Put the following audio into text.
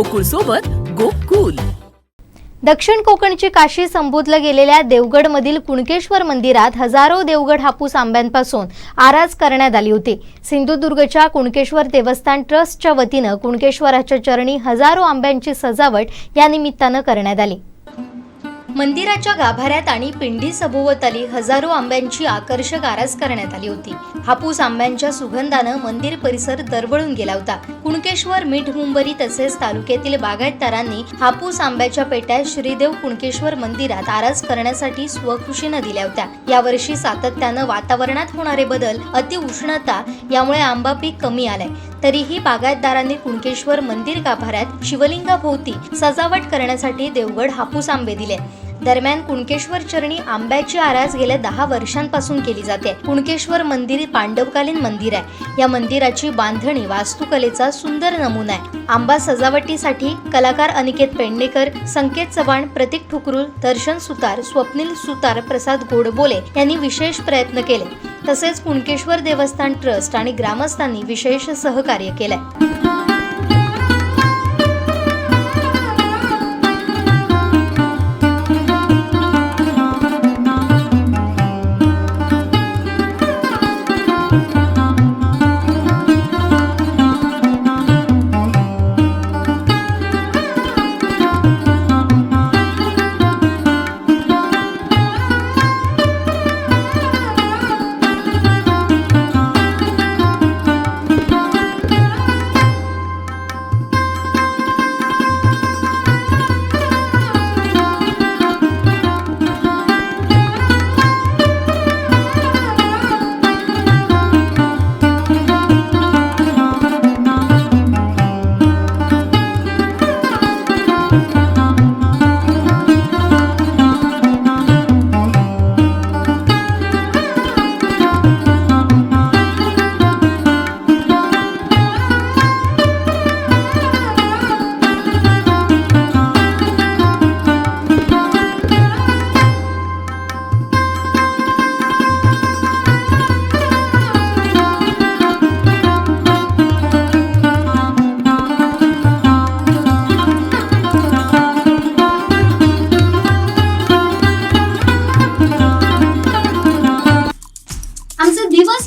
गोकुळ सोबत गोकुल. दक्षिण कोकणची काशी संबोधलं गेलेल्या देवगडमधील कुणकेश्वर मंदिरात हजारो देवगड हापूस आंब्यांपासून आराज करण्यात आली होती. सिंधुदुर्गच्या कुणकेश्वर देवस्थान ट्रस्टच्या वतीनं कुणकेश्वराच्या चरणी हजारो आंब्यांची सजावट या निमित्तानं करण्यात आली. मंदिराच्या गाभाऱ्यात आणि पिंडी सभोवताली हजारो आंब्यांची आकर्षक आरास करण्यात आली होती. हापूस आंब्यांच्या सुगंधानं मंदिर परिसर दरवळून गेला होता. कुणकेश्वर मीठ मुंबरी तसेच तालुक्यातील बागायतदारांनी हापूस आंब्याच्या पेट्या श्रीदेव कुणकेश्वर मंदिरात आरास करण्यासाठी स्वखुशीनं दिल्या होत्या. यावर्षी सातत्यानं वातावरणात होणारे बदल अतिउष्णता यामुळे आंबा पीक कमी आलाय. तरीही बागायतदारांनी कुणकेश्वर मंदिर गाभाऱ्यात शिवलिंगाभोवती सजावट करण्यासाठी देवगड हापूस आंबे दिले. दरम्यान कुणकेश्वर चरणी आंब्याची आरास गेल्या दहा वर्षांपासून केली जाते. कुणकेश्वर मंदिर पांडवकालीन मंदिर आहे. या मंदिराची बांधणी वास्तुकलेचा सुंदर नमुना आहे. आंबा सजावटीसाठी कलाकार अनिकेत पेडणेकर संकेत चव्हाण प्रतीक ठुकरुल दर्शन सुतार स्वप्नील सुतार प्रसाद गोडबोले यांनी विशेष प्रयत्न केले. तसेच कुणकेश्वर देवस्थान ट्रस्ट आणि ग्रामस्थांनी विशेष सहकार्य केलंय.